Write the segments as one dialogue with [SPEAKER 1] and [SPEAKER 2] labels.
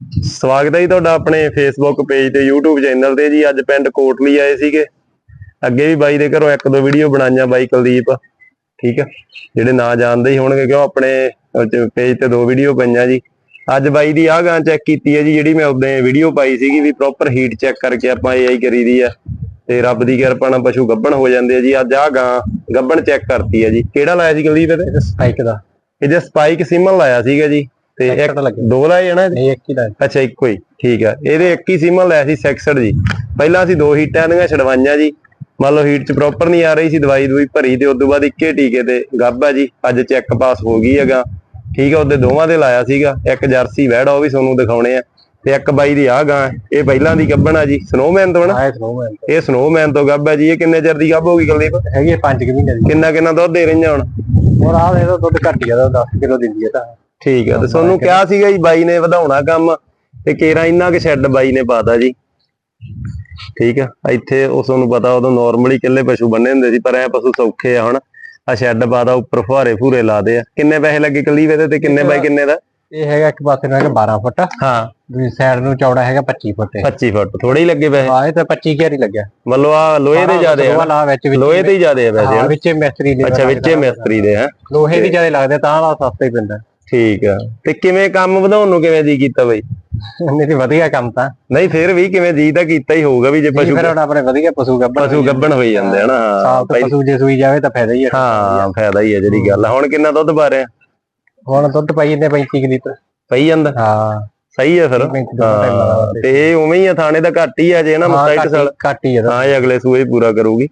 [SPEAKER 1] ਸਵਾਗਤ ਹੈ ਜੀ ਤੁਹਾਡਾ ਆਪਣੇ ਫੇਸਬੁੱਕ ਪੇਜ ਤੇ YouTube ਚੈਨਲ ਤੇ ਜੀ। ਅੱਜ ਪਿੰਡ ਕੋਟਲੀ ਆਏ ਸੀਗੇ। ਅੱਗੇ ਵੀ ਬਾਈ ਦੇ ਘਰੋਂ ਇੱਕ ਦੋ ਵੀਡੀਓ ਬਣਾਈਆਂ ਬਾਈ ਕੁਲਦੀਪ। ਠੀਕ ਹੈ ਜਿਹੜੇ ਨਾ ਜਾਣਦੇ ਹੀ ਹੋਣਗੇ ਕਿਉਂ? ਆਪਣੇ ਪੇਜ ਤੇ ਦੋ ਵੀਡੀਓ ਪਈਆਂ ਜੀ। ਅੱਜ ਬਾਈ ਦੀ ਆਹ ਗਾਂ ਚੈੱਕ ਕੀਤੀ ਹੈ ਜੀ ਜਿਹੜੀ ਮੈਂ ਉਦੋਂ ਵੀਡੀਓ ਪਾਈ ਸੀਗੀ ਵੀ ਪ੍ਰੋਪਰ ਹੀਟ ਚੈੱਕ ਕਰਕੇ ਆਪਾਂ AI ਕਰੀਦੀ ਆ। ਤੇ ਰੱਬ ਦੀ ਕਿਰਪਾ ਨਾਲ ਪਸ਼ੂ ਗੱਭਣ ਹੋ ਜਾਂਦੇ ਆ ਜੀ। ਅੱਜ ਆਹ ਗਾਂ ਗੱਭਣ ਚੈੱਕ ਕਰਤੀ ਹੈ ਜੀ। ਕਿਹੜਾ ਲਾਇਆ ਸੀ ਕੁਲਦੀਪ ਇਹਦੇ?
[SPEAKER 2] ਸਪਾਈਕ ਦਾ।
[SPEAKER 1] ਇਹ ਜੇ ਸਪਾਈਕ ਸਿਮਨ ਲਾਇਆ ਸੀਗਾ ਜੀ। ਤੇ ਇੱਕ। ਦੋ ਲਾਏ ਜਣਾ
[SPEAKER 2] ਨਹੀਂ ਇੱਕ ਹੀ ਦਾ
[SPEAKER 1] ਅੱਛਾ ਇੱਕੋ ਹੀ। ਠੀਕ ਆ। ਇਹਦੇ ਇੱਕ ਹੀ ਸੀਮਨ ਲਿਆ ਸੀ 66 ਜੀ। ਪਹਿਲਾਂ ਅਸੀਂ ਦੋ ਹੀਟਾਂ ਦੀਆਂ ਛਡਵਾਈਆਂ ਜੀ। ਮੰਨ ਲਓ ਹੀਟ ਚ ਪ੍ਰੋਪਰ ਨਹੀਂ ਆ ਰਹੀ ਸੀ ਦਵਾਈ ਦਵਾਈ ਭਰੀ ਤੇ ਉਦੋਂ ਬਾਅਦ ਇੱਕੇ ਟੀਕੇ ਤੇ ਗੱਭਾ ਜੀ। ਅੱਜ ਚੈੱਕ ਪਾਸ ਹੋ ਗਈ ਹੈਗਾ। ਠੀਕ ਆ ਉਹਦੇ ਦੋਵਾਂ ਦੇ ਲਾਇਆ ਸੀਗਾ। ਇੱਕ ਜਰਸੀ ਵੈੜ ਆ, ਉਹ ਵੀ ਤੁਹਾਨੂੰ ਦਿਖਾਉਣੇ ਆ। ਤੇ ਇੱਕ ਬਾਈ ਦੀ ਆ ਗਾਂ ਇਹ ਪਹਿਲਾਂ ਦੀ ਗੱਭਣ ਆ ਜੀ। ਸਨੋਮੈਨ ਤੋਂ ਨਾ?
[SPEAKER 2] ਸਨੋਮੈਨ
[SPEAKER 1] ਇਹ ਸਨੋਮੈਨ ਤੋਂ। ਗੱਭ ਹੈ ਜੀ। ਇਹ ਕਿੰਨੇ ਚਿਰ ਦੀ ਗੱਭ ਹੋ ਗਈ ਕੁਲਦੀਪ?
[SPEAKER 2] ਹੈਗੀ 5 ਮਹੀਨੇ ਦੀ।
[SPEAKER 1] ਕਿੰਨਾ ਕਿੰਨਾ ਦੁੱਧ ਦੇ ਰਹੀਆਂ ਹੁਣ?
[SPEAKER 2] ਹੋਰ ਆਹ ਦੇ ਦੁੱਧ ਘੱਟ ਗਿਆ ਤਾਂ 10 ਕਿਲੋ ਦਿੰਦੀ ਹੈ ਤਾਂ।
[SPEAKER 1] ਠੀਕ ਆ ਤੇ ਤੁਹਾਨੂੰ ਕਿਹਾ ਸੀਗਾ ਜੀ ਬਾਈ ਨੇ ਵਧਾਉਣਾ ਕੰਮ ਤੇ ਕੇਰਾ ਇੰਨਾ ਕਿ ਸ਼ੈੱਡ ਬਾਈ ਨੇ ਪਾਤਾ ਜੀ। ਠੀਕ ਆ ਇੱਥੇ ਉਹ ਤੁਹਾਨੂੰ ਪਤਾ ਉਦੋਂ ਨਾਰਮਲੀ ਕਿੱਲੇ ਪਸ਼ੂ ਬੰਨੇ ਹੁੰਦੇ ਸੀ ਪਰ ਐ ਪਸ਼ੂ ਸੌਖੇ ਆ ਹੁਣ। ਆ ਸ਼ੈੱਡ ਪਾਦਾ ਉੱਪਰ ਫੁਹਾਰੇ ਫੂਰੇ ਲਾਦੇ ਆ। ਕਿੰਨੇ ਪੈਸੇ ਲੱਗੇ ਕਲੀਵ ਇਹਦੇ ਤੇ ਕਿੰਨੇ ਬਾਈ ਕਿੰਨੇ ਦਾ?
[SPEAKER 2] ਇਹ ਹੈਗਾ ਇੱਕ ਪਾਸੇ ਨੂੰ ਹੈਗਾ 12 ਫੁੱਟ।
[SPEAKER 1] ਹਾਂ।
[SPEAKER 2] ਦੂਜੀ ਸਾਈਡ ਨੂੰ ਚੌੜਾ ਹੈਗਾ 25 ਫੁੱਟ ਇਹ।
[SPEAKER 1] 25 ਫੁੱਟ ਥੋੜੇ ਹੀ ਲੱਗੇ ਪੈਸੇ।
[SPEAKER 2] ਹਾਂ ਇਹ ਤਾਂ 25 ਘੇਰ ਹੀ ਲੱਗਿਆ।
[SPEAKER 1] ਮਤਲਬ ਆ ਲੋਹੇ ਦੇ ਜ਼ਿਆਦੇ ਆ
[SPEAKER 2] ਲਾ ਵਿੱਚ
[SPEAKER 1] ਲੋਹੇ ਤੇ ਹੀ ਜ਼ਿਆਦੇ ਆ ਵੈਸੇ
[SPEAKER 2] ਹਾਂ? ਵਿੱਚੇ ਮਿਸਤਰੀ ਦੇ
[SPEAKER 1] ਅੱਛਾ ਵਿੱਚੇ ਮਿਸਤਰੀ ਦੇ ਹੈ
[SPEAKER 2] ਲੋਹੇ ਦੀ ਜ਼ਿਆਦਾ ਲੱਗਦੇ ਤਾਂ ਦਾ ਸਸਤਾ ਪੈਂਦਾ
[SPEAKER 1] ਠੀਕ ਆ। ਤੇ ਕਿਵੇਂ ਕੰਮ ਵਧਾਉਣ ਨੂੰ ਕਿਵੇਂ ਜੀ ਕੀਤਾ ਬਾਈ?
[SPEAKER 2] ਨਹੀਂ ਤੇ ਵਧੀਆ ਕੰਮ ਤਾਂ।
[SPEAKER 1] ਨਹੀਂ ਫਿਰ ਵੀ ਕਿਵੇਂ ਜੀ ਤਾਂ ਕੀਤਾ ਹੀ ਹੋਊਗਾ ਵੀ ਜੇ
[SPEAKER 2] ਪਸ਼ੂ ਫਿਰ ਹੁਣ ਆਪਣੇ ਵਧੀਆ ਪਸ਼ੂ ਗੱਭਣ
[SPEAKER 1] ਪਸ਼ੂ ਗੱਭਣ ਹੋਈ ਜਾਂਦੇ ਹਨਾ ਹਾਂ।
[SPEAKER 2] ਪਸ਼ੂ ਜੇ ਸੂਈ ਜਾਵੇ ਤਾਂ ਫਾਇਦਾ ਹੀ ਹੈ
[SPEAKER 1] ਹਾਂ ਫਾਇਦਾ ਹੀ ਹੈ ਜਿਹੜੀ ਗੱਲ ਆ। ਹੁਣ ਕਿੰਨਾ ਦੁੱਧ ਪਾ ਰਿਹਾ?
[SPEAKER 2] ਹੁਣ ਦੁੱਧ ਪਾਈ ਜਾਂਦੇ 35 ਕੁ ਲੀਟਰ।
[SPEAKER 1] ਪਈ ਜਾਂਦਾ?
[SPEAKER 2] ਹਾਂ।
[SPEAKER 1] ਸਹੀ ਹੈ ਫਿਰ।
[SPEAKER 2] 35 ਲੀਟਰ
[SPEAKER 1] ਹਾਂ ਤੇ ਇਹ ਉਵੇਂ ਹੀ ਆ ਥਾਣੇ ਦਾ ਘੱਟ ਹੀ ਆ ਜੇ ਨਾ ਮਸਾਈਟ ਸਾਲ
[SPEAKER 2] ਘੱਟ ਹੀ ਹੈ
[SPEAKER 1] ਹਾਂ ਇਹ ਅਗਲੇ ਸੂਏ ਪੂਰਾ ਕਰੂਗੀ।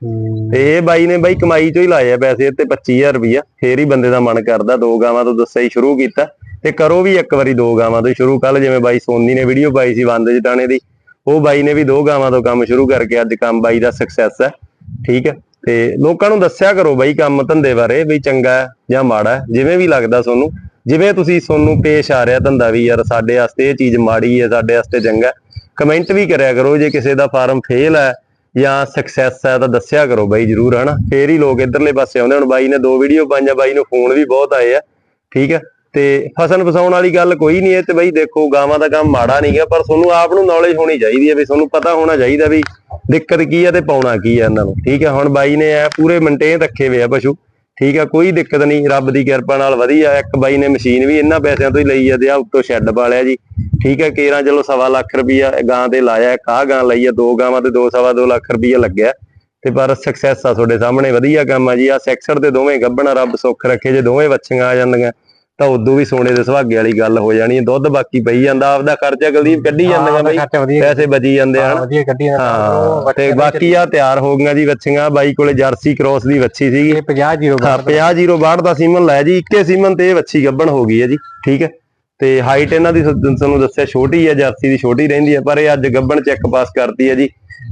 [SPEAKER 1] ਤੇ ਇਹ ਬਾਈ ਨੇ ਬਾਈ ਕਮਾਈ ਚੋਂ ਹੀ ਲਾਏ ਆ ਪੈਸੇ ਤੇ 25000 ਰੁਪਈਆ। ਫੇਰ ਹੀ ਬੰਦੇ ਦਾ ਮਨ ਕਰਦਾ ਦੋ ਗਾਵਾਂ ਤੋਂ ਦੱਸਿਆ ਹੀ ਸ਼ੁਰੂ ਕੀਤਾ। ਤੇ ਕਰੋ ਵੀ ਇੱਕ ਵਾਰੀ ਦੋ ਗਾਵਾਂ ਤੋਂ ਸ਼ੁਰੂ। ਕੱਲ ਜਿਵੇਂ ਬਾਈ ਸੋਨੀ ਨੇ ਵੀਡੀਓ ਪਾਈ ਸੀ ਬੰਦ ਜਟਾਣੇ ਦੀ ਉਹ ਬਾਈ ਨੇ ਵੀ ਦੋ ਗਾਵਾਂ ਤੋਂ ਕੰਮ ਸ਼ੁਰੂ ਕਰਕੇ ਅੱਜ ਕੰਮ ਬਾਈ ਦਾ ਸਕਸੈਸ ਹੈ ਠੀਕ ਹੈ ਤੇ ਲੋਕਾਂ ਨੂੰ ਦੱਸਿਆ ਕਰੋ ਬਾਈ ਕੰਮ ਧੰਦੇ ਬਾਰੇ ਵੀ ਚੰਗਾ ਹੈ ਜਾਂ ਮਾੜਾ ਜਿਵੇਂ ਵੀ ਲੱਗਦਾ ਤੁਹਾਨੂੰ। ਜਿਵੇਂ ਤੁਸੀਂ ਤੁਹਾਨੂੰ ਪੇਸ਼ ਆ ਰਿਹਾ ਧੰਦਾ ਵੀ, ਯਾਰ ਸਾਡੇ ਵਾਸਤੇ ਇਹ ਚੀਜ਼ ਮਾੜੀ ਹੈ, ਸਾਡੇ ਵਾਸਤੇ ਚੰਗਾ ਕਮੈਂਟ ਵੀ ਕਰਿਆ ਕਰੋ, ਜੇ ਕਿਸੇ ਦਾ ਫਾਰਮ ਫੇਲ ਹੈ ਜਾਂ ਸਕਸੈਸ ਹੈ ਤਾਂ ਦੱਸਿਆ ਕਰੋ ਬਾਈ ਜਰੂਰ, ਹਨਾ? ਫੇਰ ਹੀ ਲੋਕ ਇਧਰਲੇ ਪਾਸੇ ਆਉਂਦੇ ਹੁਣ। ਬਾਈ ਨੇ ਦੋ ਵੀਡੀਓ ਪਾਈਆਂ, ਬਾਈ ਨੂੰ ਫੋਨ ਵੀ ਬਹੁਤ ਆਏ ਆ, ਠੀਕ ਹੈ? ਤੇ ਫਸਣ ਫਸਾਉਣ ਵਾਲੀ ਗੱਲ ਕੋਈ ਨਹੀਂ ਹੈ ਤੇ ਬਾਈ ਦੇਖੋ, ਗਾਵਾਂ ਦਾ ਕੰਮ ਮਾੜਾ ਨਹੀਂ ਗਾ, ਪਰ ਤੁਹਾਨੂੰ ਆਪ ਨੂੰ ਨੌਲੇਜ ਹੋਣੀ ਚਾਹੀਦੀ ਹੈ ਵੀ, ਤੁਹਾਨੂੰ ਪਤਾ ਹੋਣਾ ਚਾਹੀਦਾ ਵੀ ਦਿੱਕਤ ਕੀ ਹੈ ਤੇ ਪਾਉਣਾ ਕੀ ਹੈ ਇਹਨਾਂ ਨੂੰ, ਠੀਕ ਹੈ? ਹੁਣ ਬਾਈ ਨੇ ਐ ਪੂਰੇ ਮੇਨਟੇਨ ਰੱਖੇ ਹੋਏ ਆ ਪਸ਼ੂ। ਠੀਕ ਆ, ਕੋਈ ਦਿੱਕਤ ਨਹੀਂ, ਰੱਬ ਦੀ ਕਿਰਪਾ ਨਾਲ ਵਧੀਆ, ਇੱਕ ਬਾਈ ਨੇ ਮਸ਼ੀਨ ਵੀ ਇਹਨਾਂ ਪੈਸਿਆਂ ਤੋਂ ਹੀ ਲਈ ਆ ਤੇ ਆ ਉੱਤੋਂ ਸ਼ੈੱਡ ਪਾਲਿਆ ਜੀ। ਠੀਕ ਆ, ਕੇਰਾਂ ਚਲੋ ਸਵਾ ਲੱਖ ਰੁਪਈਆ ਗਾਂ ਤੇ ਲਾਇਆ, ਇੱਕ ਆਹ ਗਾਂ ਲਈ ਆ, ਦੋ ਗਾਵਾਂ ਤੇ ਦੋ ਸਵਾ ਦੋ ਲੱਖ ਰੁਪਈਆ ਲੱਗਿਆ। ਤੇ ਪਰ ਸਕਸੈਸ ਆ ਤੁਹਾਡੇ ਸਾਹਮਣੇ, ਵਧੀਆ ਕੰਮ ਆ ਜੀ ਆ ਸੈਕਸਰ ਤੇ ਦੋਵੇਂ ਗੱਭਣਾ, ਰੱਬ ਸੁੱਖ ਰੱਖੇ ਜੇ ਦੋਵੇਂ ਬੱਚੀਆਂ ਆ ਜਾਂਦੀਆਂ। ਤਾਂ ਉਦੋਂ ਵੀ ਸੋਨੇ ਦੇ ਸੁਹਾਗੇ ਵਾਲੀ ਗੱਲ ਹੋ ਜਾਣੀ ਹੈ। ਦੁੱਧ ਬਾਕੀ ਪਈ ਜਾਂਦਾ ਆਪਦਾ ਖਰਚਾ ਕੁਲਦੀਪ ਕੱਢੀ ਜਾਂਦੀਆਂ ਬਈ।
[SPEAKER 2] ਖਰਚਾ ਵਧੀਆ
[SPEAKER 1] ਪੈਸੇ ਬਚੀ ਜਾਂਦੇ
[SPEAKER 2] ਹਾਂ,
[SPEAKER 1] ਹਨ?
[SPEAKER 2] ਵਧੀਆ ਕੱਢੀ ਜਾਂਦਾ।
[SPEAKER 1] ਹਾਂ ਤੇ ਬਾਕੀ ਆ ਤਿਆਰ ਹੋ ਗਈਆਂ ਜੀ ਬੱਚੀਆਂ ਬਾਈ ਕੋਲੇ ਜਰਸੀ ਕ੍ਰੋਸ ਦੀ ਵੱਛੀ ਸੀਗੀ।
[SPEAKER 2] ਇਹ 50 ਜ਼ੀਰੋ
[SPEAKER 1] ਹਾਂ 50 ਦਾ। ਸੀਮਨ ਲਾਇਆ ਜੀ ਇੱਕੇ ਸੀਮਨ ਤੇ ਇਹ ਵੱਛੀ ਗੱਭਣ ਹੋ ਗਈ ਹੈ ਜੀ ਠੀਕ ਹੈ? ਤੇ ਹਾਈਟ ਇਹਨਾਂ ਦੀ ਤੁਹਾਨੂੰ ਦੱਸਿਆ ਛੋਟੀ ਹੈ ਜਰਸੀ ਦੀ ਛੋਟੀ ਰਹਿੰਦੀ ਹੈ ਪਰ ਇਹ ਅੱਜ ਗੱਭਣ ਚੈੱਕ ਪਾਸ ਕਰਤੀ ਹੈ ਜੀ।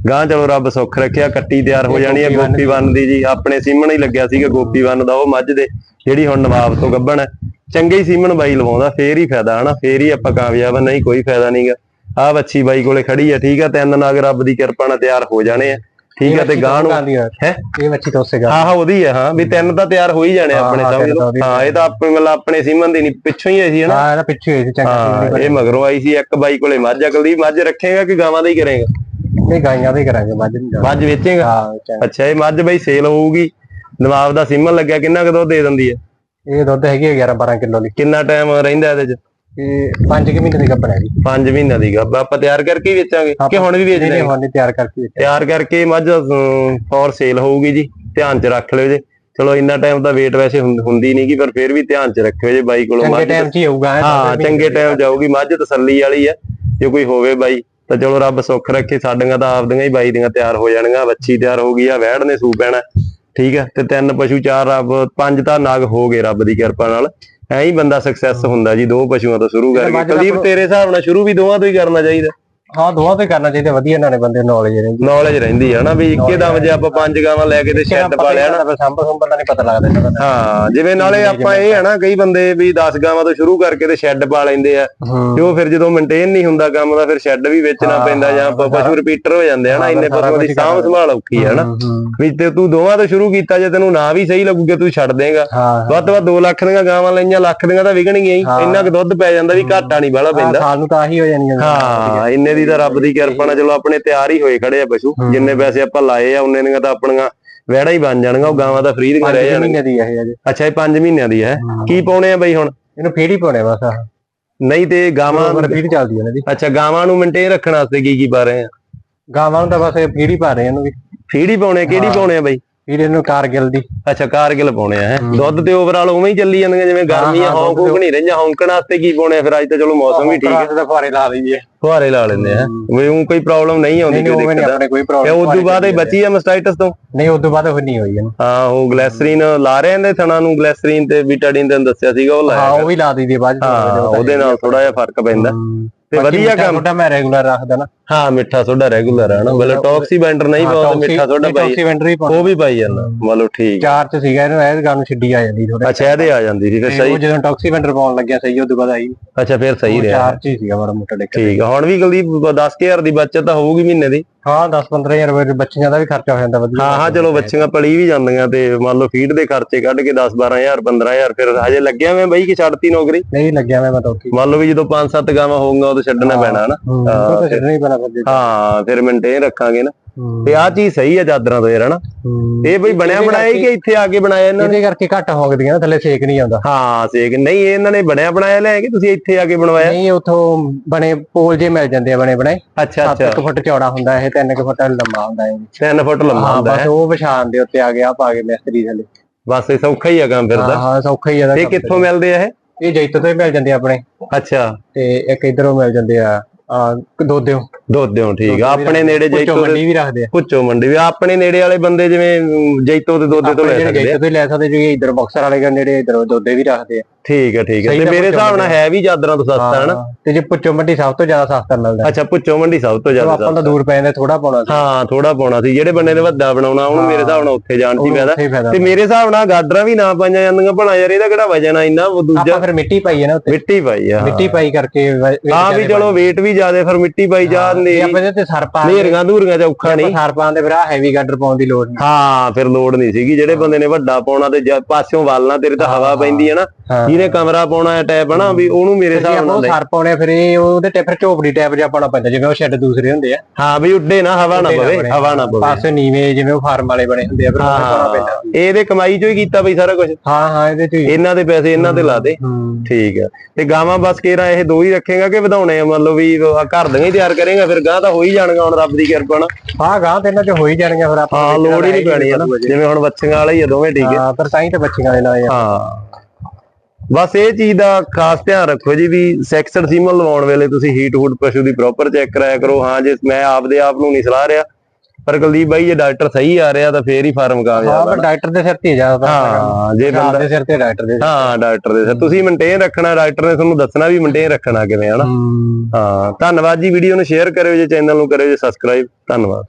[SPEAKER 1] ਗਾਂ ਚਲੋ ਰੱਬ ਸੁੱਖ ਰੱਖਿਆ ਕੱਟੀ ਤਿਆਰ ਹੋ ਜਾਣੀ ਹੈ
[SPEAKER 2] ਗੋਪੀ ਵੰਨ
[SPEAKER 1] ਦੀ ਜੀ। ਆਪਣੇ ਸੀਮਨ ਹੀ ਲੱਗਿਆ ਸੀਗਾ ਗੋਪੀ ਵੰਨ ਦਾ ਉਹ ਮੱਝ ਦੇ ਜਿਹੜੀ ਹੁਣ ਨਵਾਬ ਤੋਂ ਗੱਭਣ ਹੈ। ਚੰਗੇ ਹੀ ਸੀਮਨ ਬਾਈ ਲਵਾਉਂਦਾ ਫੇਰ ਹੀ ਫਾਇਦਾ ਹਨਾ? ਫੇਰ ਹੀ ਆਪਾਂ ਕਾਮਯਾਬ ਆ, ਨਹੀਂ ਕੋਈ ਫਾਇਦਾ ਨਹੀਂਗਾ ਆਹ ਵੱਛੀ ਬਾਈ ਕੋਲੇ ਖੜੀ ਆ ਠੀਕ ਆ? ਤਿੰਨ ਨਾਗ ਰੱਬ ਦੀ ਕਿਰਪਾ ਨਾਲ ਤਿਆਰ ਹੋ ਜਾਣੇ ਆ। ਠੀਕ ਆ ਤੇ ਗਾਂ ਨੂੰ
[SPEAKER 2] ਹੈ
[SPEAKER 1] ਹੈ?
[SPEAKER 2] ਇਹ ਮੱਛੀ ਤੋਂ ਉਸੇ
[SPEAKER 1] ਹਾਂ ਹਾਂ ਉਹਦੀ ਹੈ ਹਾਂ ਵੀ ਤਿੰਨ ਤਾਂ ਤਿਆਰ ਹੋ ਹੀ ਜਾਣੇ
[SPEAKER 2] ਹਾਂ,
[SPEAKER 1] ਆਪਣੇ
[SPEAKER 2] ਹਾਂ,
[SPEAKER 1] ਸਮਝ ਲਓ ਹਾਂ ਇਹ ਤਾਂ ਆਪਣੇ ਮਤਲਬ ਆਪਣੇ ਸੀਮਨ ਦੀ ਨਹੀਂ ਪਿੱਛੋਂ ਹੀ ਆਈ ਸੀ ਹਨਾ?
[SPEAKER 2] ਹਾਂ ਇਹਦਾ ਪਿੱਛੇ ਹੋਈ ਸੀ ਚੰਗਾ
[SPEAKER 1] ਹਾਂ ਇਹ ਮਗਰੋਂ ਆਈ ਸੀ ਇੱਕ ਬਾਈ ਕੋਲੇ ਮੱਝ ਆ ਕੁਲਦੀਪ ਮੱਝ ਰੱਖੇਗਾ ਕਿ ਗਾਵਾਂ ਦਾ ਹੀ ਕਰੇਗਾ?
[SPEAKER 2] ਇਹ ਗਾਈਆਂ ਦੇ ਕਰਾਂਗੇ ਮੱਝ ਨਹੀਂ।
[SPEAKER 1] ਮੱਝ ਵੇਚੇਗਾ?
[SPEAKER 2] ਹਾਂ ਚੰਗਾ।
[SPEAKER 1] ਅੱਛਾ ਇਹ ਮੱਝ ਬਈ ਸੇਲ ਹੋਊਗੀ। ਨਵਾਬ ਦਾ ਸੀਮਨ ਲੱਗਿਆ ਕਿੰਨਾ ਕੁ ਦੁੱਧ ਦੇ ਦਿੰਦੀ ਹੈ
[SPEAKER 2] ਇਹ ਦੁੱਧ ਹੈਗੀ 11 12 ਕਿਲੋ ਦੀ।
[SPEAKER 1] ਕਿੰਨਾ ਟਾਈਮ ਰਹਿੰਦਾ ਇਹਦੇ ਚ?
[SPEAKER 2] ਇਹ 5 ਕਿ ਮਹੀਨੇ ਦੀ ਗੱਭਣ ਹੈ ਜੀ
[SPEAKER 1] 5 ਮਹੀਨਿਆਂ ਦੀ ਗੱਭ ਆਪਾਂ ਤਿਆਰ ਕਰਕੇ ਹੀ ਵੇਚਾਂਗੇ ਕਿ ਹੁਣ ਵੀ ਵੇਚ
[SPEAKER 2] ਨਹੀਂ ਹੁਣ ਤਿਆਰ ਕਰਕੇ ਵੇਚਿਆ।
[SPEAKER 1] ਤਿਆਰ ਕਰਕੇ ਮੱਝ ਫੋਰ ਸੇਲ ਹੋਊਗੀ ਜੀ। ਧਿਆਨ ਚ ਰੱਖ ਲਿਓ ਜੇ। ਚਲੋ ਇੰਨਾ ਟਾਈਮ ਤਾਂ ਵੇਟ ਵੈਸੇ ਹੁੰਦੀ ਨਹੀਂ ਗੀ ਪਰ ਫਿਰ ਵੀ ਧਿਆਨ ਚ ਰੱਖਿਓ ਜੇ ਬਾਈ ਕੋਲੋਂ
[SPEAKER 2] ਚੰਗੇ
[SPEAKER 1] ਮੱਝ
[SPEAKER 2] ਟਾਈਮ 'ਚ ਹੀ ਹੋਊਗਾ
[SPEAKER 1] ਹਾਂ ਚੰਗੇ ਟਾਈਮ ਜਾਊਗੀ। ਮੱਝ ਤਸੱਲੀ ਵਾਲੀ ਹੈ ਜੇ ਕੋਈ ਹੋਵੇ ਬਾਈ ਤਾਂ ਚਲੋ ਰੱਬ ਸੁੱਖ ਰੱਖੇ। ਸਾਡੀਆਂ ਤਾਂ ਆਪਦੀਆਂ ਹੀ ਬਾਈ ਦੀਆਂ ਤਿਆਰ ਹੋ ਜਾਣਗੀਆਂ। ਵੱਛੀ ਤਿਆਰ ਹੋ ਗਈ ਆ ਵੈੜ ਨੇ ਸੂ ਪੈਣਾ। ਠੀਕ ਹੈ ਤੇ ਤਿੰਨ ਪਸ਼ੂ ਚਾਰ ਰੱਬ ਪੰਜ ਤਾਂ ਨਗ ਹੋ ਗਏ ਰੱਬ ਦੀ ਕਿਰਪਾ ਨਾਲ। ਐਂ ਹੀ ਬੰਦਾ ਸਕਸੈਸ ਹੁੰਦਾ ਜੀ ਦੋ ਪਸ਼ੂਆਂ ਤੋਂ ਸ਼ੁਰੂ ਕਰਕੇ। ਕੁਲਦੀਪ ਤੇਰੇ ਹਿਸਾਬ ਨਾਲ ਸ਼ੁਰੂ ਵੀ ਦੋਵਾਂ ਤੋਂ ਹੀ ਕਰਨਾ ਚਾਹੀਦਾ।
[SPEAKER 2] ਹਾਂ ਦੋਵਾਂ ਤੇ ਕਰਨਾ ਚਾਹੀਦਾ ਵਧੀਆ ਨਾਲੇ ਬੰਦੇ ਨੌਲੇਜ ਰਹਿੰਦੀ
[SPEAKER 1] ਨੌਲੇਜ ਰਹਿੰਦੀ ਹੈ ਨਾ ਵੀ ਇੱਕੇ ਦਮ ਜੇ ਆਪਾਂ ਪੰਜ ਗਾਵਾਂ ਲੈ ਕੇ ਤੇ ਸ਼ੈੱਡ ਪਾ ਲਿਆ ਨਾ।
[SPEAKER 2] ਸੰਭ ਸੰਭਰ ਦਾ ਨਹੀਂ ਪਤਾ ਲੱਗਦਾ ਇਹਨਾਂ ਦਾ।
[SPEAKER 1] ਹਾਂ ਜਿਵੇਂ ਨਾਲੇ ਆਪਾਂ ਇਹ ਹੈ ਨਾ ਕਈ ਬੰਦੇ ਵੀ 10 ਗਾਵਾਂ ਤੋਂ ਸ਼ੁਰੂ ਕਰਕੇ ਤੇ ਸ਼ੈੱਡ ਪਾ ਲੈਂਦੇ ਆ। ਤੇ ਉਹ ਫਿਰ ਜਦੋਂ ਮੇਨਟੇਨ ਨਹੀਂ ਹੁੰਦਾ ਕੰਮ ਦਾ ਫਿਰ ਸ਼ੈੱਡ ਵੀ ਵੇਚਣਾ ਪੈਂਦਾ ਜਾਂ ਪਸ਼ੂ ਰਿਪੀਟਰ ਹੋ ਜਾਂਦੇ ਆ ਨਾ ਇੰਨੇ ਪਸ਼ੂਆਂ ਦੀ ਸਾਂਭ ਸੰਭਾਲ ਔਖੀ ਹੈ ਨਾ। ਵੀ ਤੇ ਤੂੰ ਦੋਵਾਂ ਤੋਂ ਸ਼ੁਰੂ ਕੀਤਾ ਜੇ ਤੈਨੂੰ ਨਾ ਵੀ ਸਹੀ ਲੱਗੂਗਾ ਤੂੰ ਛੱਡ ਦੇਗਾ। ਵੱਧ ਤੋਂ ਵੱਧ 2 ਲੱਖ ਦੀਆਂ ਗਾਵਾਂ ਲਈਆਂ ਲੱਖ ਦੀਆਂ ਤਾਂ ਵਿਕਣਗੀਆਂ ਹੀ। ਇੰਨਾ ਕੁ ਦੁੱਧ ਪੈ ਜਾਂਦਾ ਵੀ ਘਾਟਾ ਨਹੀਂ ਬਾਹਲਾ ਪੈਂਦਾ।
[SPEAKER 2] ਖਾਣ ਨੂੰ ਤਾਂ ਆਹੀ ਹੋ ਜਾਣੀ
[SPEAKER 1] ਹਾਂ ਇੰਨੇ ਦੀ ਤਾਂ ਰੱਬ ਦੀ ਕਿਰਪਾ ਨਾਲ ਚਲੋ ਆਪਣੇ ਤਿਆਰ ਹੀ ਹੋਏ ਖੜੇ ਆ ਪਸ਼ੂ। ਜਿੰਨੇ ਪੈਸੇ ਆਪਾਂ ਲਾਏ ਆ ਉਹਨੇ ਦੀਆਂ ਤਾਂ ਆਪਣੀਆਂ ਵਹਿੜਾ ਹੀ ਬਣ ਜਾਣਗਾ ਉਹ ਗਾਵਾਂ ਤਾਂ ਫ੍ਰੀ ਦੀਆਂ ਰਹਿ ਜਾਣਗੀਆਂ।
[SPEAKER 2] ਦੀ ਇਹ ਅਜੇ
[SPEAKER 1] ਅੱਛਾ ਇਹ 5 ਮਹੀਨਿਆਂ ਦੀ ਹੈ। ਕੀ ਪਾਉਣੇ ਆ ਬਈ ਹੁਣ?
[SPEAKER 2] ਇਹਨੂੰ ਫੀਡ ਹੀ ਪਾਉਣੇ ਬਸ ਆਹ।
[SPEAKER 1] ਨਹੀਂ ਤੇ ਗਾਵਾਂ
[SPEAKER 2] ਫੀਡ ਚੱਲਦੀ ਇਹਨਾਂ ਦੀ।
[SPEAKER 1] ਅੱਛਾ ਗਾਵਾਂ ਨੂੰ ਮੇਨਟੇਨ ਰੱਖਣ ਵਾਸਤੇ ਕੀ ਕੀ ਪਾ ਰਹੇ ਆ?
[SPEAKER 2] ਗਾਵਾਂ ਨੂੰ ਤਾਂ ਬਸ ਫੀਡ ਹੀ ਪਾ ਰਹੇ ਇਹਨੂੰ ਵੀ।
[SPEAKER 1] ਫੀਡ ਹੀ ਪਾਉਣੇ ਕਿਹੜੀ
[SPEAKER 2] ਹਾਂ।
[SPEAKER 1] ਪਾਉਣੇ ਆ ਬਈ?
[SPEAKER 2] ਫੀਡ ਇਹਨੂੰ ਕਾਰਗਿਲ ਦੀ।
[SPEAKER 1] ਅੱਛਾ ਕਾਰਗਿਲ ਪਾਉਣੇ ਆ ਹੈਂ। ਦੁੱਧ ਤੇ ਓਵਰਆਲ ਉਵੇਂ ਹੀ ਚੱਲੀ ਜਾਂਦੀਆਂ ਜਿਵੇਂ ਗਰਮੀ ਆ
[SPEAKER 2] ਹਾਂ,
[SPEAKER 1] ਹੌਂਕ ਹੌਂਕ ਨਹੀਂ ਰਹਿੰਦੀਆਂ ਹੌਂਕਣ ਵਾਸਤੇ ਕੀ ਪਾਉਣੇ ਫਿਰ? ਅੱਜ ਤਾਂ ਚਲੋ ਮੌਸਮ ਵੀ ਠੀਕ ਹੈ
[SPEAKER 2] ਦਾ ਫੁਆਰੇ ਲਾ ਲਈਏ
[SPEAKER 1] ਫੁਹਾਰੇ ਲਾ ਲੈਂਦੇ ਆ। ਵੀ ਉਹ ਕੋਈ ਪ੍ਰੋਬਲਮ ਨਹੀਂ ਆਉਂਦੀ
[SPEAKER 2] ਨਹੀਂ
[SPEAKER 1] ਕੋਈ
[SPEAKER 2] ਨਹੀਂ ਆਪਣੇ ਕੋਈ
[SPEAKER 1] ਤੇ
[SPEAKER 2] ਪ੍ਰੋਬਲਮ
[SPEAKER 1] ਉਸ ਤੋਂ ਬਾਅਦ ਇਹ ਬਚੀ ਆ ਮਸਟਾਈਟਸ ਤੋਂ?
[SPEAKER 2] ਨਹੀਂ ਉਸ ਤੋਂ ਬਾਅਦ ਉਹ ਨਹੀਂ ਹੋਈ
[SPEAKER 1] ਹਾਂ ਉਹ ਗਲੈਸਰੀਨ ਲਾ ਰਹੇ ਨੇ ਥਣਾ ਨੂੰ ਗਲੈਸਰੀਨ ਤੇ ਬੀਟਾਡੀਨ ਤੈਨੂੰ ਦੱਸਿਆ ਸੀਗਾ ਉਹ
[SPEAKER 2] ਹਾਂ
[SPEAKER 1] ਲਾਇਆ
[SPEAKER 2] ਉਹ ਵੀ ਲਾ ਦਈਦੀ ਬਾਅਦ
[SPEAKER 1] ਹਾਂ ਉਹਦੇ ਨਾਲ ਥੋੜਾ ਜਿਹਾ ਫ਼ਰਕ ਪੈਂਦਾ। ਤੇ ਵਧੀਆ ਕੰਮ।
[SPEAKER 2] ਸੋਡਾ ਮੈਂ ਰੈਗੂਲਰ ਰੱਖਦਾ ਨਾ।
[SPEAKER 1] ਹਾਂ ਮਿੱਠਾ ਸੋਡਾ ਰੈਗੂਲਰ ਹੈ ਨਾ। ਮਤਲਬ ਟੌਕਸੀ ਬੈਂਡਰ ਨਹੀਂ ਬਹੁਤ ਮਿੱਠਾ ਸੋਡਾ ਪਾਈ
[SPEAKER 2] ਟੌਕਸੀਵੈਂਟਰ ਹੀ ਪਾਉਣਾ
[SPEAKER 1] ਉਹ ਵੀ ਪਾਈ ਜਾਂਦਾ। ਮਤਲਬ ਠੀਕ। ਆ।
[SPEAKER 2] ਚਾਰ ਚ ਸੀਗਾ ਇਹਨੂੰ ਇਹ ਗੱਲ ਨੂੰ ਛੱਡੀ ਆ ਜਾਂਦੀ ਥੋੜਾ
[SPEAKER 1] ਅੱਛਾ ਇਹਦੇ ਆ ਜਾਂਦੀ ਸੀ ਫਿਰ
[SPEAKER 2] ਉਹ
[SPEAKER 1] ਸਹੀ।
[SPEAKER 2] ਜਦੋਂ ਟੌਕਸੀਵੈਂਟਰ ਪਾਉਣ ਲੱਗਿਆ ਸਹੀ ਉਹ ਤੋਂ ਬਾਅਦ ਆਈ।
[SPEAKER 1] ਅੱਛਾ ਫਿਰ ਸਹੀ ਰਿਹਾ।
[SPEAKER 2] ਚਾਰ ਚ ਸੀਗਾ ਮਾੜਾ ਮੋਟਾ ਡਿੱਕ
[SPEAKER 1] ਠੀਕ ਆ ਹੁਣ ਵੀ ਕੁਲਦੀਪ 10000 ਦੀ ਬਚਤ ਤਾਂ ਹੋਊਗੀ ਮਹੀਨੇ ਦੀ।
[SPEAKER 2] ਹਾਂ 10 15000 ਰੁਪਏ ਬੱਚਿਆਂ ਦਾ ਵੀ ਖਰਚਾ ਹੋ ਜਾਂਦਾ ਵਧੀਆ।
[SPEAKER 1] ਹਾਂ ਹਾਂ ਚਲੋ ਬੱਚੀਆਂ ਪਲੀ ਵੀ ਜਾਂਦੀਆਂ ਤੇ ਮੰਨ ਲਓ ਫੀਡ ਦੇ ਖਰਚੇ ਕੱਢ ਕੇ 10 12000 15000 ਫਿਰ ਹਜੇ ਲੱਗਿਆ ਮੈਂ ਬਈ ਕਿ ਛੱਡਤੀ ਨੌਕਰੀ?
[SPEAKER 2] ਨਹੀਂ ਲੱਗਿਆ ਮੈਂ ਤਾਂ
[SPEAKER 1] ਮੰਨ ਲਓ ਵੀ ਜਦੋਂ 5-7 ਗਾਵਾਂ ਹੋਊਗਾ ਉਦੋਂ ਛੱਡਣਾ ਪੈਣਾ ਹਨਾ।
[SPEAKER 2] ਹੂੰ ਛੱਡਣਾ ਹੀ ਪੈਣਾ ਫਿਰ
[SPEAKER 1] ਹਾਂ ਫਿਰ ਮੇਨਟੇਨ ਰੱਖਾਂਗੇ ਨਾ। ਤੇ ਆਹ ਚੀਜ਼ ਸਹੀ ਆ ਚਾਦਰਾਂ ਤੋਂ ਯਾਰ ਹਨਾ?
[SPEAKER 2] ਹੂੰ।
[SPEAKER 1] ਇਹ ਬਈ ਬਣਿਆ ਬਣਾਇਆ ਹੀ ਕਿ ਇੱਥੇ ਆ ਕੇ ਬਣਾਇਆ ਇਹਨਾਂ ਨੇ?
[SPEAKER 2] ਇਹਦੇ ਕਰਕੇ ਘੱਟ ਹੋਗਦੀਆਂ ਨਾ ਥੱਲੇ ਸੇਕ ਨਹੀਂ ਆਉਂਦਾ।
[SPEAKER 1] ਹਾਂ ਸੇਕ ਨਹੀਂ ਇਹ ਇਹਨਾਂ ਨੇ ਬਣਿਆ ਬਣਾਇਆ ਲੈ ਕੇ ਤੁਸੀਂ ਇੱਥੇ ਆ ਕੇ ਬਣਵਾਇਆ?
[SPEAKER 2] ਨਹੀਂ ਉਥੋਂ ਬਣੇ ਪੋਲ ਜੇ ਮਿਲ ਜਾਂਦੇ ਆ ਬਣੇ ਬਣੇ।
[SPEAKER 1] ਅੱਛਾ
[SPEAKER 2] 7
[SPEAKER 1] ਅੱਛਾ
[SPEAKER 2] ਫੁੱਟ ਚੌੜਾ ਹੁੰਦਾ ਇਹ 3 ਫੁੱਟ ਲੰਮਾ ਹੁੰਦਾ ਇਹ।
[SPEAKER 1] 3 ਫੁੱਟ ਲੰਮਾ
[SPEAKER 2] ਹਾਂ
[SPEAKER 1] ਹੁੰਦਾ
[SPEAKER 2] ਬਸ
[SPEAKER 1] ਹੈ।
[SPEAKER 2] ਉਹ ਵਿਛਾਣ ਦੇ ਉੱਤੇ ਆ ਗਿਆ ਪਾ ਕੇ ਮਿਸਤਰੀ ਥੱਲੇ।
[SPEAKER 1] ਬਸ ਇਹ ਸੌਖਾ ਹੀ ਆ ਕੰਮ ਫਿਰ
[SPEAKER 2] ਹਾਂ
[SPEAKER 1] ਤਾਂ।
[SPEAKER 2] ਹਾਂ ਸੌਖਾ ਹੀ ਇਹਦਾ
[SPEAKER 1] ਇਹ ਕਿੱਥੋਂ ਮਿਲਦੇ ਆ ਇਹ?
[SPEAKER 2] ਇਹ ਜੈਤੋ ਤੋਂ ਹੀ ਮਿਲ ਜਾਂਦੇ ਆ ਆਪਣੇ।
[SPEAKER 1] ਅੱਛਾ।
[SPEAKER 2] ਤੇ ਇੱਕ ਇਧਰੋਂ ਮਿਲ ਜਾਂਦੇ ਆ ਆ ਦੋਦਿਓ
[SPEAKER 1] ਦੋਦਿਓ ਠੀਕ ਆ। ਆਪਣੇ ਨੇੜੇ
[SPEAKER 2] ਜੈਤੋ ਮੰਡੀ ਵੀ ਰੱਖਦੇ ਆ।
[SPEAKER 1] ਮੰਡੀ ਵੀ ਆਪਣੇ ਨੇੜੇ ਵਾਲੇ ਬੰਦੇ ਜਿਵੇਂ ਜੈਤੋ ਤੇ ਦੋਦੇ ਤੋਂ ਲੈ ਸਕਦੇ ਆ।
[SPEAKER 2] ਜੈਤੋ ਤੋਂ ਹੀ ਲੈ ਸਕਦੇ ਇਧਰ ਬਾਕਸਰ ਵਾਲੇ ਦੇ ਨੇੜੇ ਇਧਰ ਦੋਦੇ ਵੀ ਰੱਖਦੇ ਆ।
[SPEAKER 1] ਠੀਕ ਹੈ ਠੀਕ ਹੈ। ਤੇ ਮੇਰੇ ਹਿਸਾਬ ਨਾਲ ਹੈ ਵੀ ਚਾਦਰਾਂ ਤੋਂ ਸਸਤਾ ਹੈ ਨਾ
[SPEAKER 2] ਤੇ ਜੇ ਪੁੱਚੋ ਮੰਡੀ ਸਭ ਤੋਂ ਜ਼ਿਆਦਾ ਸਸਤਾ ਮਿਲਦਾ
[SPEAKER 1] ਅੱਛਾ ਪੁੱਚੋ ਮੰਡੀ ਸਭ ਤੋਂ ਜ਼ਿਆਦਾ
[SPEAKER 2] ਆਪਾਂ ਤਾਂ ਦੂਰ ਪੈ ਜਾਂਦੇ ਥੋੜਾ ਪਾਉਣਾ ਸੀ।
[SPEAKER 1] ਹਾਂ ਥੋੜਾ ਪਾਉਣਾ ਸੀ। ਜਿਹੜੇ ਬੰਦੇ ਨੇ ਵੱਡਾ ਬਣਾਉਣਾ ਉਹਨੂੰ ਮੇਰੇ ਹਿਸਾਬ ਨਾਲ ਉੱਥੇ ਜਾਣ ਦੀ ਫਾਇਦਾ। ਤੇ ਮੇਰੇ ਹਿਸਾਬ ਨਾਲ ਗਾਡਰਾਂ ਵੀ ਨਾ ਪਾਈਆਂ ਜਾਂਦੀਆਂ। ਭਣਾ ਯਾਰ ਇਹਦਾ ਕਿਹੜਾ ਵਜਨ ਆ ਇੰਨਾ? ਉਹ ਦੂਜਾ
[SPEAKER 2] ਆਪਾਂ ਫਿਰ ਮਿੱਟੀ ਪਾਈ ਹੈ ਨਾ ਉੱਤੇ।
[SPEAKER 1] ਮਿੱਟੀ ਪਾਈ ਆ
[SPEAKER 2] ਮਿੱਟੀ ਪਾਈ ਕਰਕੇ
[SPEAKER 1] ਹਾਂ ਵੀ ਚਲੋ weight ਵੀ ਜ਼ਿਆਦਾ ਫਿਰ ਮਿੱਟੀ ਪਾਈ ਜਾ
[SPEAKER 2] ਜੇ
[SPEAKER 1] ਨੇਰੀ
[SPEAKER 2] ਆਪਾਂ ਇਹਦੇ ਤੇ ਸਰ ਪਾ
[SPEAKER 1] ਨੇਰੀਆਂ ਧੂਰੀਆਂ ਚ ਔਖਾ ਨਹੀਂ।
[SPEAKER 2] ਸਰ ਪਾਉਂਦੇ ਫਿਰ ਆ ਹੈਵੀ ਗਾਡਰ ਪਾਉਣ ਦੀ ਲੋੜ ਨਹੀਂ।
[SPEAKER 1] ਹਾਂ ਫਿਰ ਲੋੜ ਨਹੀਂ ਸੀਗੀ। ਜਿਹੜੇ ਬੰਦੇ ਨੇ ਵੱਡਾ ਪਾਉਣਾ ਤੇ ਪਾਸਿਓਂ ਵਾਲਣਾ ਤੇਰੇ ਤਾਂ ਹਵਾ ਪੈਂਦੀ ਹੈ ਨਾ। ਜਿਹਨੇ ਕਮਰਾ ਪਾਉਣਾ ਹੈ ਟੈਪ ਹਨਾ ਵੀ ਉਹਨੂੰ ਮੇਰੇ ਹਿਸਾਬ
[SPEAKER 2] ਆਪਾਂ
[SPEAKER 1] ਨਾਲ ਲੈ-
[SPEAKER 2] ਸਰ ਪਾਉਣੇ ਆ, ਫਿਰ ਇਹ ਉਹਦੇ ਤੇ ਫਿਰ ਝੋਪੜੀ ਟਾਈਪ ਜਿਹਾ ਪਾਉਣਾ ਪੈਂਦਾ ਜਿਵੇਂ ਉਹ ਸ਼ੈੱਡ ਦੂਸਰੇ ਹੁੰਦੇ ਆ।
[SPEAKER 1] ਹਾਂ ਵੀ ਉੱਡੇ ਨਾ ਹਵਾ ਨਾ ਪਵੇ। ਹਵਾ ਨਾ ਪਵੇ।
[SPEAKER 2] ਪਾਸੇ ਨੀਵੇਂ ਜਿਵੇਂ ਉਹ ਫਾਰਮ ਵਾਲੇ ਬਣੇ ਹੁੰਦੇ ਆ ਫਿਰ ਉਹ ਪਾਉਣਾ ਪੈਂਦਾ।
[SPEAKER 1] ਇਹਦੇ ਕਮਾਈ ਚੋਂ ਹੀ ਕੀਤਾ ਬਈ ਸਾਰਾ ਕੁਝ
[SPEAKER 2] ਹਾਂ ਹਾਂ ਇਹਦੇ ਚ ਹੀ।
[SPEAKER 1] ਇਹਨਾਂ ਦੇ ਪੈਸੇ ਇਹਨਾਂ ਤੇ ਲਾ ਦੇ। ਠੀਕ ਹੈ ਤੇ ਗਾਵਾਂ ਬਸ ਕੇਰਾ ਇਹ ਦੋ ਹੀ ਰੱਖੇਗਾ ਕਿ ਵਧਾਉਣੇ ਆ? ਮੰਨ ਲਓ ਵੀ ਘਰ ਦੀਆਂ ਹੀ ਤਿਆਰ ਕਰੇਗਾ ਫਿਰ ਗਾਂ ਤਾਂ ਹੋ ਹੀ ਜਾਣਗਾ ਹੁਣ ਰੱਬ ਦੀ ਕਿਰਪਾ ਨਾਲ।
[SPEAKER 2] ਹਾਂ ਗਾਂ ਤੇ ਇਹਨਾਂ ਚ ਹੋ ਹੀ ਜਾਣਗੇ ਫਿਰ ਆਪਾਂ
[SPEAKER 1] ਹਾਂ ਲੋੜ ਹੀ ਨਹੀਂ ਪੈਣੀ ਜਿਵੇਂ ਹੁਣ ਬੱਚਿਆਂ ਵਾਲਾ ਹੀ ਆ ਦੋਵੇਂ ਠੀਕ ਹਾਂ
[SPEAKER 2] ਪਰ ਤਾਂ ਹੀ ਤਾਂ ਬੱਚੀਆਂ ਦੇ ਲਾਏ ਆ।
[SPEAKER 1] ਹਾਂ। ਬਸ ਇਹ ਚੀਜ਼ ਦਾ ਖਾਸ ਧਿਆਨ ਰੱਖੋ ਜੀ ਵੀ ਸੈਕਸਡ ਸੀਮਨ ਲਵਾਉਣ ਵੇਲੇ ਤੁਸੀਂ ਹੀਟ ਹੂਟ ਪਸ਼ੂ ਦੀ ਪ੍ਰੋਪਰ ਚੈੱਕ ਕਰਾਇਆ ਕਰੋ। ਹਾਂ ਜੇ ਮੈਂ ਆਪਦੇ ਆਪ ਨੂੰ ਨਹੀਂ ਸਲਾਹ ਰਿਹਾ ਪਰ ਕੁਲਦੀਪ ਬਾਈ ਜੇ ਡਾਕਟਰ ਸਹੀ ਆ ਰਿਹਾ ਤਾਂ ਫੇਰ ਹੀ ਫਾਰਮ
[SPEAKER 2] ਹਾਂ
[SPEAKER 1] ਕਾਮਯਾਬ ਆ
[SPEAKER 2] ਡਾਕਟਰ ਦੇ ਸਿਰ ਤੇ ਜ਼ਿਆਦਾ
[SPEAKER 1] ਹਾਂ ਜੇ ਬੰਦਾ
[SPEAKER 2] ਦੇ ਸਿਰ ਤੇ ਡਾਕਟਰ ਦੇ
[SPEAKER 1] ਹਾਂ ਡਾਕਟਰ ਦੇ ਸਿਰ। ਤੁਸੀਂ ਮੇਨਟੇਨ ਰੱਖਣਾ ਡਾਕਟਰ ਨੇ ਤੁਹਾਨੂੰ ਦੱਸਣਾ ਵੀ ਮੇਨਟੇਨ ਰੱਖਣਾ ਕਿਵੇਂ ਹਨਾ ਹਾਂ। ਧੰਨਵਾਦ ਜੀ। ਵੀਡੀਓ ਨੂੰ ਸ਼ੇਅਰ ਕਰਿਓ ਜੇ ਚੈਨਲ ਨੂੰ ਕਰਿਓ ਜੇ ਸਬਸਕ੍ਰਾਈਬ ਧੰਨਵਾਦ।